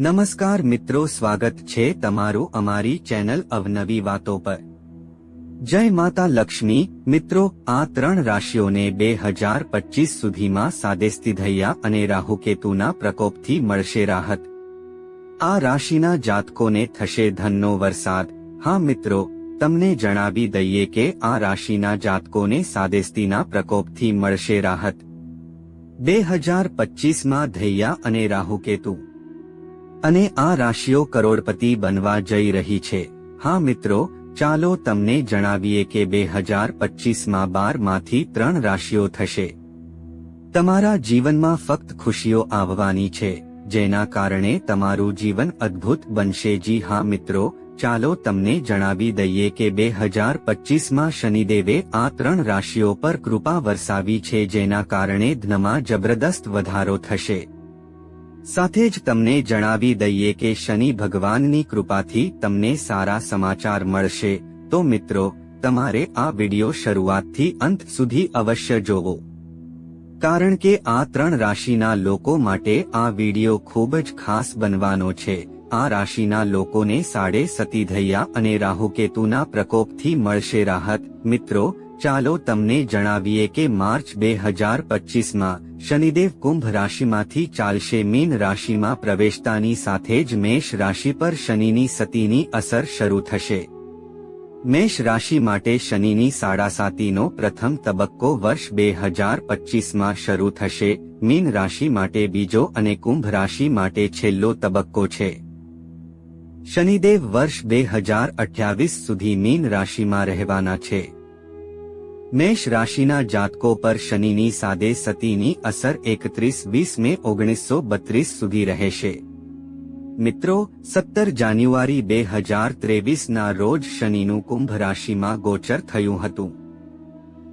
નમસ્કાર મિત્રો, સ્વાગત છે તમારું અમારી ચેનલ અવનવી વાતો પર. જય માતા લક્ષ્મી. મિત્રો, આ ત્રણ રાશિઓને બે હજાર પચીસ સુધીમાં સાદેસ્તી ધૈયા અને રાહુકેતુના પ્રકોપથી મળશે રાહત. આ રાશિના જાતકોને થશે ધનનો વરસાદ. હા મિત્રો, તમને જણાવી દઈએ કે આ રાશિના જાતકોને સાદેસ્તીના પ્રકોપથી મળશે રાહત. બે હજાર પચીસમાં ધૈયા અને રાહુકેતુ અને આ રાશિઓ કરોડપતિ બનવા જઈ રહી છે. હા મિત્રો, ચાલો તમને જણાવીએ કે બે હજાર પચીસમાં બારમાંથી ત્રણ રાશિઓ થશે. તમારા જીવનમાં ફક્ત ખુશીઓ આવવાની છે, જેના કારણે તમારું જીવન અદ્ભુત બનશે. જી હા મિત્રો, ચાલો તમને જણાવી દઈએ કે બે હજાર પચીસમાં શનિદેવે આ ત્રણ રાશિઓ પર કૃપા વરસાવી છે, જેના કારણે ધનમાં જબરદસ્ત વધારો થશે. સાથે જ તમને જણાવી દઈએ કે શનિ ભગવાનની કૃપાથી તમને સારા સમાચાર મળશે. તો મિત્રો, તમારે આ વિડિયો શરૂઆતથી અંત સુધી અવશ્ય જોવો. કારણ કે આ ત્રણ રાશિના લોકો માટે આ વિડિયો ખૂબ જ ખાસ બનવાનો છે. આ રાશિના લોકોને સાડે સતીધૈયા અને રાહુકેતુના પ્રકોપથી મળશે રાહત. મિત્રો ચાલો તમને જણાવીએ કે માર્ચ બે હજાર પચીસમાં શનિદેવ કુંભ રાશિમાંથી ચાલશે મીન રાશિમાં પ્રવેશતાની સાથે જ મેષ રાશિ પર શનિની સતીની અસર શરૂ થશે. મેષ રાશિ માટે શનિની સાડાસાતીનો પ્રથમ તબક્કો વર્ષ બે હજાર પચીસમાં શરૂ થશે. મીન રાશિ માટે બીજો અને કુંભ રાશિ માટે છેલ્લો તબક્કો છે. શનિદેવ વર્ષ બે હજાર અઠ્યાવીસ સુધી મીન રાશિમાં રહેવાના છે. મેષ રાશિના જાતકો પર શનિની સાદે સતીની અસર એકત્રીસ વીસ મે ઓગણીસો બત્રીસ સુધી રહેશે. મિત્રો, સત્તર જાન્યુઆરી બે હજાર ત્રેવીસના રોજ શનિનું કુંભ રાશિમાં ગોચર થયું હતું.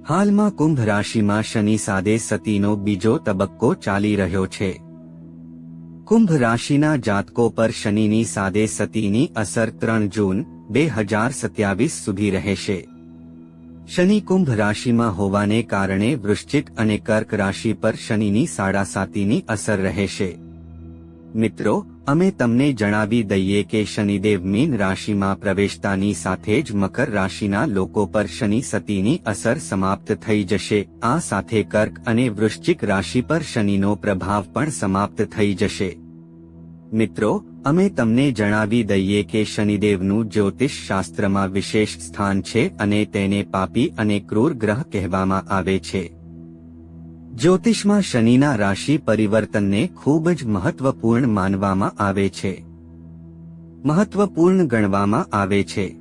હાલમાં કુંભ રાશિમાં શનિ સાદે સતીનો બીજો તબક્કો ચાલી રહ્યો છે. કુંભ રાશિના જાતકો પર શનિની સાદે સતીની અસર ત્રણ જૂન બે હજાર સત્યાવીસ સુધી રહેશે. શનિ કુંભ રાશિમાં હોવાને કારણે વૃશ્ચિક અને કર્ક રાશિ પર શનિની સાડાસાતીની અસર રહેશે. મિત્રો, અમે તમને જણાવી દઈએ કે શનિદેવ મીન રાશિમાં પ્રવેશતાની સાથે જ મકર રાશિના લોકો પર શનિ સતીની અસર સમાપ્ત થઈ જશે. આ સાથે કર્ક અને વૃશ્ચિક રાશિ પર શનિનો પ્રભાવ પણ સમાપ્ત થઈ જશે. મિત્રો અમે તમને જણાવી દઈએ કે શનિદેવનું જ્યોતિષ શાસ્ત્રમાં વિશેષ સ્થાન છે અને તેને પાપી અને ક્રૂર ગ્રહ કહેવામાં આવે છે. જ્યોતિષમાં શનિના રાશિ પરિવર્તનને ખૂબ જ મહત્વપૂર્ણ માનવામાં આવે છે. મહત્વપૂર્ણ ગણવામાં આવે છે.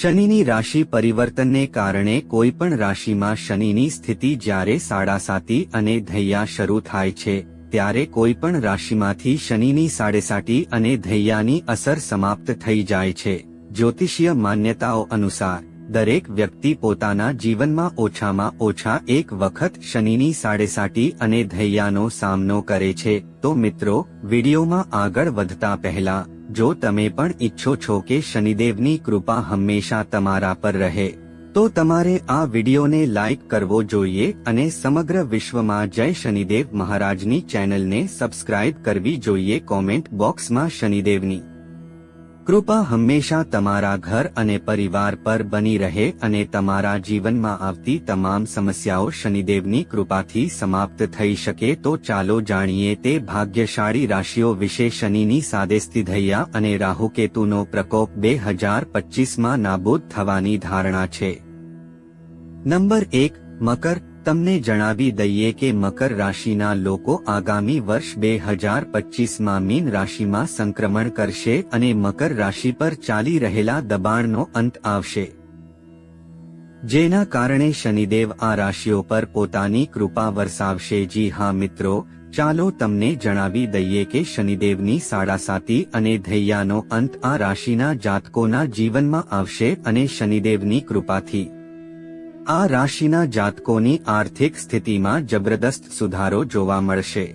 શનિની રાશિ પરિવર્તનને કારણે કોઈ પણ રાશિમાં શનિની સ્થિતિ જ્યારે સાડાસાતી અને ધૈયા શરૂ થાય છે ત્યારે કોઈ પણ રાશિમાંથી શનિની સાડેસાટી અને ધૈયાની અસર સમાપ્ત થઈ જાય છે. જ્યોતિષીય માન્યતાઓ અનુસાર, દરેક વ્યક્તિ પોતાના જીવનમાં ઓછામાં ઓછા એક વખત શનિની સાડેસાટી અને ધૈયાનો સામનો કરે છે. તો મિત્રો, વિડીયોમાં આગળ વધતા પહેલા, જો તમે પણ ઈચ્છો છો કે શનિદેવની કૃપા હંમેશા તમારા પર રહે તો તમારે આ વિડીયોને લાઇક કરવો જોઈએ અને સમગ્ર વિશ્વમાં જય શનિદેવ મહારાજની ચેનલને સબસ્ક્રાઇબ કરવી જોઈએ કોમેન્ટ બોક્સમાં શનિદેવની. કૃપા હંમેશા તમારા ઘર અને પરિવાર પર બની રહે અને તમારા જીવનમાં આવતી તમામ સમસ્યાઓ શનિદેવની કૃપાથી સમાપ્ત થઈ શકે તો ચાલો જાણીએ તે ભાગ્યશાળી રાશિઓ વિશે શનિની સાદે ધૈયા અને રાહુકેતુનો પ્રકોપ બે હજાર પચીસમાં નાબૂદ થવાની ધારણા છે. નંબર એક, મકર તમને જણાવી દઈએ કે મકર રાશિના લોકો આગામી વર્ષ બે હજાર પચીસમાં મીન રાશિમાં સંક્રમણ કરશે અને મકર રાશિ પર ચાલી રહેલા દબાણનો અંત આવશે. જેના કારણે શનિદેવ આ રાશિઓ પર પોતાની કૃપા વરસાવશે. જી હા મિત્રો, ચાલો તમને જણાવી દઈએ કે શનિદેવની સાડાસાતી અને ધૈયાનો અંત આ રાશિના જાતકોના જીવનમાં આવશે અને શનિદેવની કૃપાથી. આ રાશિના જાતકોની આર્થિક સ્થિતિમાં જબરદસ્ત સુધારો જોવા મળશે.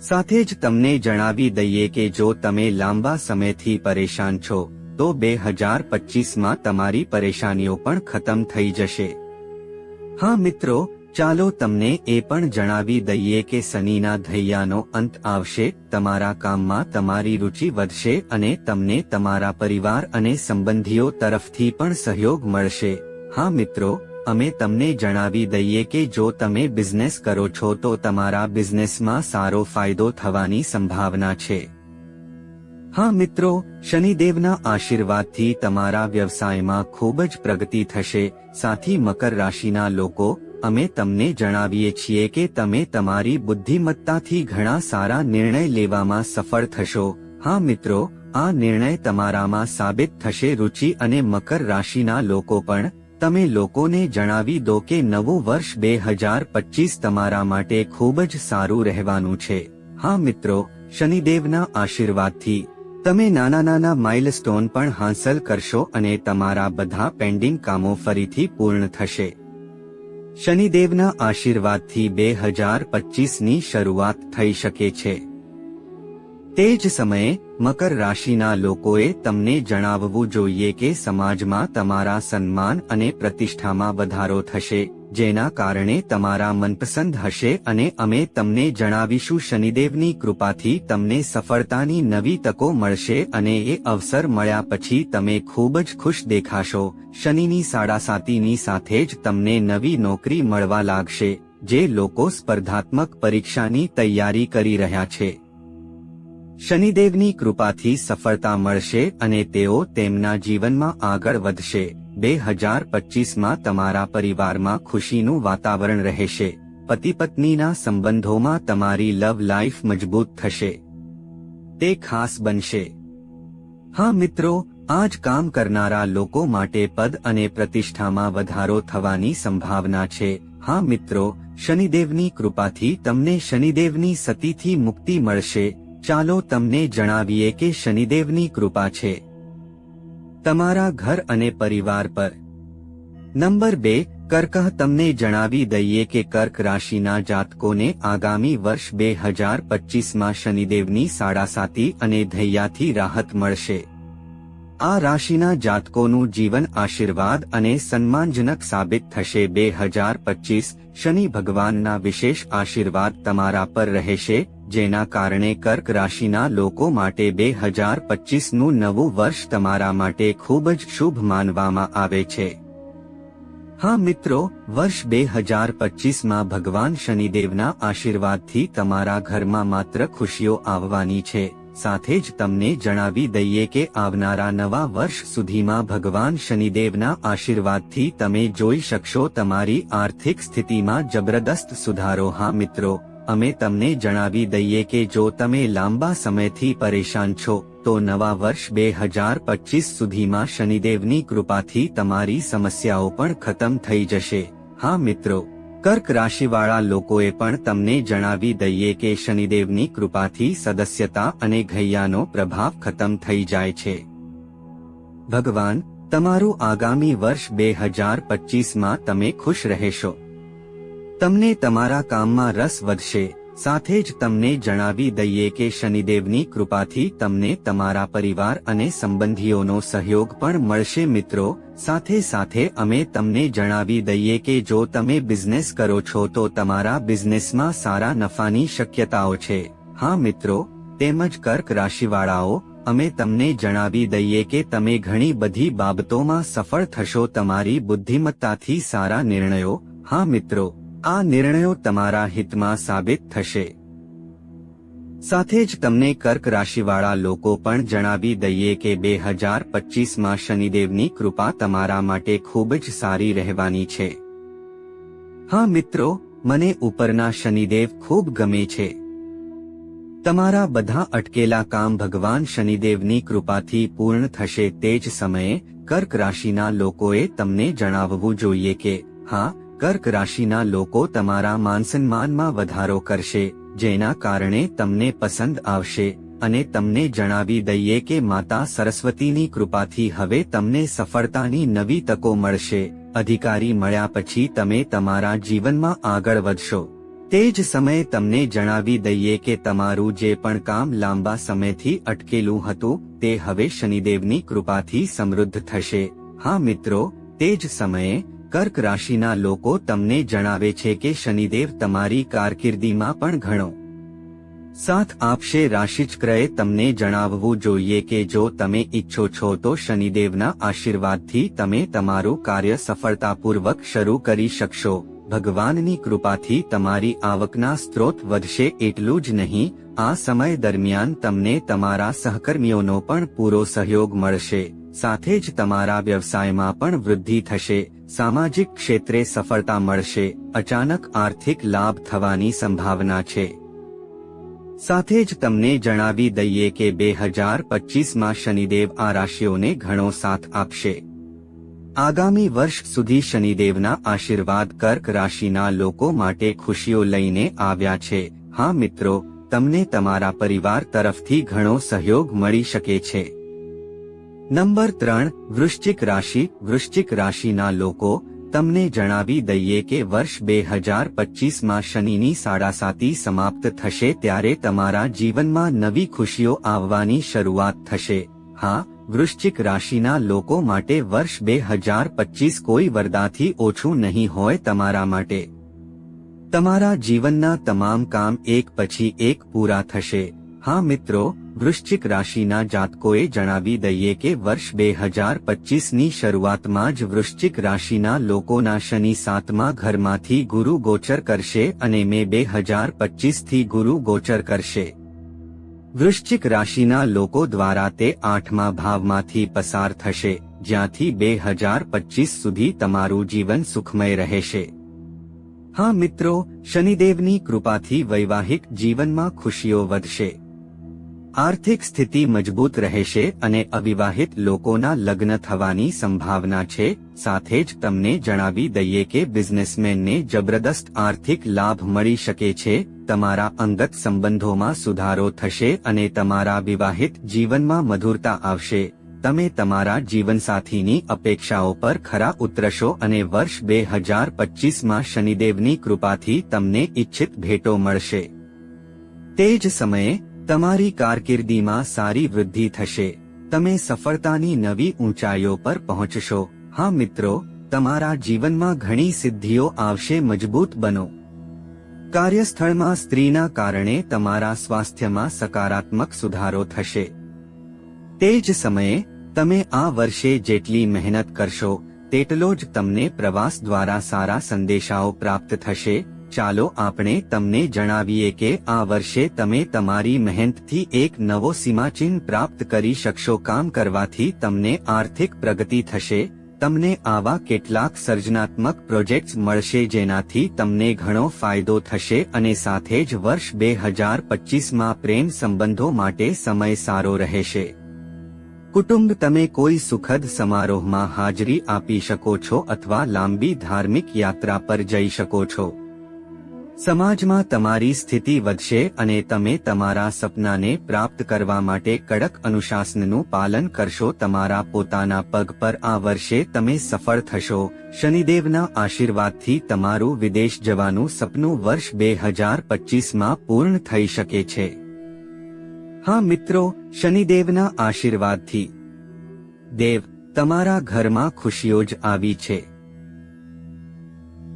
સાથે જ તમને જણાવી દઈએ કે જો તમે લાંબા સમયથી પરેશાન છો, તો બે હજાર પચીસમાં તમારી પરેશાનીઓ પણ ખતમ થઈ જશે. હા મિત્રો, ચાલો તમને એ પણ જણાવી દઈએ કે શનિના ધૈયાનો અંત આવશે, તમારા કામમાં તમારી રુચિ વધશે અને તમને તમારા પરિવાર અને સંબંધીઓ તરફથી પણ સહયોગ મળશે. હા મિત્રો, અમે તમને જણાવી દઈએ કે જો તમે બિઝનેસ કરો છો તો તમારા બિઝનેસમાં સારો ફાયદો થવાની સંભાવના છે. હા મિત્રો, શનિદેવના આશીર્વાદથી તમારા વ્યવસાયમાં ખૂબ જ પ્રગતિ થશે, સાથી મકર રાશિના લોકો, અમે તમને જણાવીએ છીએ કે તમે તમારી બુદ્ધિમત્તાથી ઘણા સારા નિર્ણય લેવામાં સફળ થશો. હા મિત્રો, આ નિર્ણય તમારામાં સાબિત થશે, રુચિ અને મકર રાશિના લોકો પણ તમે લોકોને જણાવી દો કે નવું વર્ષ બે હજાર પચીસ તમારા માટે ખૂબ જ સારું રહેવાનું છે. હા મિત્રો, શનિદેવના આશીર્વાદથી. તમે નાના નાના માઇલસ્ટોન પણ હાંસલ કરશો અને તમારા બધા પેન્ડિંગ કામો ફરીથી પૂર્ણ થશે. શનિદેવના આશીર્વાદથી બે હજાર પચીસની શરૂઆત થઈ શકે છે. તે જ સમયે મકર રાશિના લોકોએ તમને જણાવવું જોઈએ કે સમાજમાં તમારા સન્માન અને પ્રતિષ્ઠામાં વધારો થશે, જેના કારણે તમારા મનપસંદ હશે અને અમે તમને જણાવીશું શનિદેવની કૃપાથી તમને સફળતાની નવી તકો મળશે અને એ અવસર મળ્યા પછી તમે ખૂબ જ ખુશ દેખાશો. શનિની સાડાસાતીની સાથે જ તમને નવી નોકરી મળવા લાગશે, જે લોકો સ્પર્ધાત્મક પરીક્ષાની તૈયારી કરી રહ્યા છે. શનિદેવની કૃપાથી સફળતા મળશે અને તેઓ તેમના જીવનમાં આગળ વધશે. બે હજાર પચીસમાં તમારા પરિવારમાં ખુશીનું વાતાવરણ રહેશે. પતિ પત્નીના સંબંધોમાં તમારી લવ લાઈફ મજબૂત થશે. તે ખાસ બનશે. હા મિત્રો, આજ કામ કરનારા લોકો માટે પદ અને પ્રતિષ્ઠામાં વધારો થવાની સંભાવના છે. હા મિત્રો, શનિદેવની કૃપાથી તમને શનિદેવની સતીથી મુક્તિ મળશે. ચાલો તમને જણાવીએ કે શનિદેવની કૃપા છે. તમારા ઘર અને પરિવાર પર. નંબર બે કર્ક તમને જણાવી દઈએ કે કર્ક રાશિના જાતકોને આગામી વર્ષ બે હજાર પચીસમાં શનિદેવની સાડાસાતી અને ધૈયાથી રાહત મળશે. આ રાશિના જાતકોનું જીવન આશીર્વાદ અને સન્માનજનક સાબિત થશે. બે હજાર પચીસ, શનિ ભગવાનના વિશેષ આશીર્વાદ તમારા પર રહેશે. જેના કારણે કર્ક રાશિના લોકો માટે બે હજાર પચીસનું નવું વર્ષ તમારા માટે ખૂબ જ શુભ માનવામાં આવે છે. હા મિત્રો, વર્ષ બે હજાર પચીસમાં ભગવાન શનિદેવના આશીર્વાદથી તમારા ઘરમાં માત્ર ખુશીઓ આવવાની છે. સાથે જ તમને જણાવી દઈએ કે આવનારા નવા વર્ષ સુધીમાં ભગવાન શનિદેવના આશીર્વાદથી તમે જોઈ શકશો તમારી આર્થિક સ્થિતિમાં જબરદસ્ત સુધારો. હા મિત્રો અમે તમને જણાવી દઈએ કે જો તમે લાંબા સમયથી પરેશાન છો, તો નવા વર્ષ બે હજાર પચીસ સુધીમાં શનિદેવની કૃપાથી તમારી સમસ્યાઓ પણ ખતમ થઈ જશે. હા મિત્રો, કર્ક રાશિવાળા લોકોએ પણ તમને જણાવી દઈએ કે શનિદેવની કૃપાથી સદસ્યતા અને ઘૈયાનો પ્રભાવ ખતમ થઈ જાય છે. ભગવાન, તમારું આગામી વર્ષ બે હજાર પચીસમાં તમે ખુશ રહેશો. તમને તમારા કામમાં રસ વધશે, સાથે જ તમને જણાવી દઈએ કે શનિદેવની કૃપાથી તમને તમારા પરિવાર અને સંબંધીઓનો સહયોગ પણ મળશે મિત્રો, સાથે સાથે અમે તમને જણાવી દઈએ કે જો તમે બિઝનેસ કરો છો તો તમારા બિઝનેસમાં સારા નફાની શક્યતાઓ છે. હા મિત્રો, તેમજ કર્ક રાશિવાળાઓ, અમે તમને જણાવી દઈએ કે તમે ઘણી બધી બાબતોમાં સફળ થશો, તમારી બુદ્ધિમત્તાથી સારા નિર્ણયો, હા મિત્રો. આ નિર્ણયો તમારા હિતમાં સાબિત થશે. સાથે જ તમને કર્ક રાશિવાળા લોકો પણ જણાવી દઈએ કે બે હજાર પચીસમાં શનિદેવની કૃપા તમારા માટે ખૂબ જ સારી રહેવાની છે. હા મિત્રો, મને ઉપરના શનિદેવ ખૂબ ગમે છે. તમારા બધા અટકેલા કામ ભગવાન શનિદેવની કૃપાથી પૂર્ણ થશે તે જ સમયે કર્ક રાશિના લોકોએ તમને જણાવવું જોઈએ કે, હા કર્ક રાશિના લોકો તમારા માનસન્માનમાં વધારો કરશે, જેના કારણે તમને પસંદ આવશે, અને તમને જણાવી દઈએ કે માતા સરસ્વતીની કૃપાથી હવે તમને સફળતાની નવી તકો મળશે, અધિકારી મળ્યા પછી તમે તમારા જીવનમાં આગળ વધશો. તે જ સમયે તમને જણાવી દઈએ કે તમારું જે પણ કામ લાંબા સમયથી અટકેલું હતું, તે હવે શનિદેવની કૃપાથી સમૃદ્ધ થશે. હા મિત્રો, તે જ સમયે કર્ક રાશિના લોકો તમને જણાવે છે કે શનિદેવ તમારી કારકિર્દીમાં પણ ઘણો સાથ આપશે. રાશિચક્રએ તમને જણાવવું જોઈએ કે જો તમે ઈચ્છો છો તો શનિદેવના આશીર્વાદથી તમે તમારું કાર્ય સફળતાપૂર્વક શરૂ કરી શકશો. ભગવાનની કૃપાથી તમારી આવકના સ્ત્રોત વધશે એટલું જ નહીં, આ સમય દરમિયાન તમને તમારા સહકર્મીઓનો પણ પૂરો સહયોગ મળશે. સાથે જ તમારા વ્યવસાયમાં પણ વૃદ્ધિ થશે. સામાજિક ક્ષેત્રે સફળતા મળશે, અચાનક આર્થિક લાભ થવાની સંભાવના છે. સાથે જ તમને જણાવી દઈએ કે બે હજાર પચીસમાં શનિદેવ આ રાશિઓને ઘણો સાથ આપશે. આગામી વર્ષ સુધી શનિદેવના આશીર્વાદ કર્ક રાશિના લોકો માટે ખુશીઓ લઈને આવ્યા છે. હા મિત્રો, તમને તમારા પરિવાર તરફથી ઘણો સહયોગ મળી શકે છે. નંબર ત્રણ, વૃશ્ચિક રાશિ, વૃશ્ચિક રાશિના લોકો, તમને જણાવી દઈએ કે વર્ષ બે હજાર પચીસમાં શનિની સાડાસાતી સમાપ્ત થશે ત્યારે તમારા જીવનમાં નવી ખુશીઓ આવવાની શરૂઆત થશે. હા, વૃશ્ચિક રાશિના લોકો માટે વર્ષ બે હજાર પચીસ કોઈ વરદાથી ઓછું નહીં હોય તમારા માટે. તમારા જીવનના તમામ કામ એક પછી એક પૂરા થશે. હા મિત્રો વૃશ્ચિક રાશિના જાતકોએ જણાવી દઈએ કે વર્ષ બે હજાર પચીસની શરૂઆતમાં જ વૃશ્ચિક રાશિના લોકોના શનિ સાતમા ઘરમાંથી ગુરુ ગોચર કરશે અને મે બે હજાર પચીસથી ગુરુ ગોચર કરશે. વૃશ્ચિક રાશિના લોકો દ્વારા તે આઠમા ભાવમાંથી પસાર થશે, જ્યાંથી બે હજાર પચીસ સુધી તમારું જીવન સુખમય રહેશે. હા મિત્રો, શનિદેવની કૃપાથી વૈવાહિક જીવનમાં ખુશીઓ વધશે. આર્થિક સ્થિતિ મજબૂત રહેશે અને અવિવાહિત લોકોના લગ્ન થવાની સંભાવના છે, સાથે જ તમને જણાવી દઈએ કે બિઝનેસમેનને જબરદસ્ત આર્થિક લાભ મળી શકે છે, તમારા અંગત સંબંધોમાં સુધારો થશે અને તમારા વિવાહિત જીવનમાં મધુરતા આવશે, તમે તમારા જીવનસાથીની અપેક્ષાઓ પર ખરા ઉતરશો અને વર્ષ બે હજાર પચીસમાં શનિદેવની કૃપાથી તમને ઇચ્છિત ભેટો મળશે. તે જ સમયે તમારી કારકિર્દીમાં સારી વૃદ્ધિ થશે. તમે સફળતાની નવી ઊંચાઈઓ પર પહોંચશો. હા મિત્રો, તમારા જીવનમાં ઘણી સિદ્ધિઓ આવશે, મજબૂત બનો. કાર્યસ્થળમાં સ્ત્રીના કારણે તમારા સ્વાસ્થ્યમાં સકારાત્મક સુધારો થશે. તે જ સમયે, તમે આ વર્ષે જેટલી મહેનત કરશો, તેટલો જ તમને પ્રવાસ દ્વારા સારા સંદેશાઓ પ્રાપ્ત થશે ચાલો આપણે તમને જણાવીએ કે આ વર્ષે તમે તમારી મહેનતથી એક નવો સીમાચિહ્ન પ્રાપ્ત કરી શકશો. કામ કરવાથી તમને આર્થિક પ્રગતિ થશે. તમને આવા કેટલાક સર્જનાત્મક પ્રોજેક્ટ્સ મળશે જેનાથી તમને ઘણો ફાયદો થશે અને સાથે જ વર્ષ બે હજાર પચીસમાં પ્રેમ સંબંધો માટે સમય સારો રહેશે. કુટુંબ તમે કોઈ સુખદ સમારોહમાં હાજરી આપી શકો છો અથવા લાંબી ધાર્મિક યાત્રા પર જઈ શકો છો. સમાજમાં તમારી સ્થિતિ વધશે અને તમે તમારા સપનાને પ્રાપ્ત કરવા માટે કડક અનુશાસનનું પાલન કરશો. તમારા પોતાના પગ પર આ વર્ષે તમે સફળ થશો. શનિદેવના આશીર્વાદથી તમારું વિદેશ જવાનું સપનું વર્ષ બે હજાર પચીસમાં પૂર્ણ થઈ શકે છે. હા મિત્રો, શનિદેવના આશીર્વાદથી. દેવ, તમારા ઘરમાં ખુશીઓ જ આવી છે.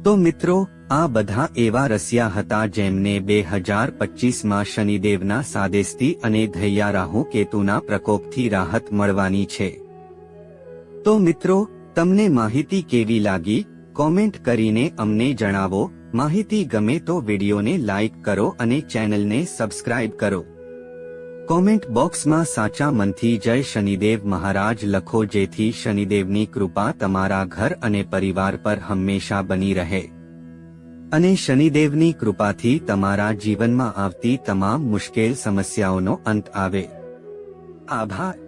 તો મિત્રો, આ બધા એવા રસિયા હતા જેમને બે હજાર પચીસમાં શનિદેવના સાદેસ્તી અને ધૈયા રાહુ કેતુના પ્રકોપથી રાહત મળવાની છે. તો મિત્રો, તમને માહિતી કેવી લાગી? કોમેન્ટ કરીને અમને જણાવો. માહિતી ગમે તો વિડીયોને લાઇક કરો અને ચેનલને સબસ્ક્રાઇબ કરો. કોમેન્ટ બોક્સમાં સાચા મનથી જય શનિદેવ મહારાજ લખો જેથી શનિદેવની કૃપા તમારા ઘર અને પરિવાર પર હંમેશા બની રહે. અને શનિદેવની કૃપાથી તમારા જીવનમાં આવતી તમામ મુશ્કેલ સમસ્યાઓનો અંત આવે. આભાર.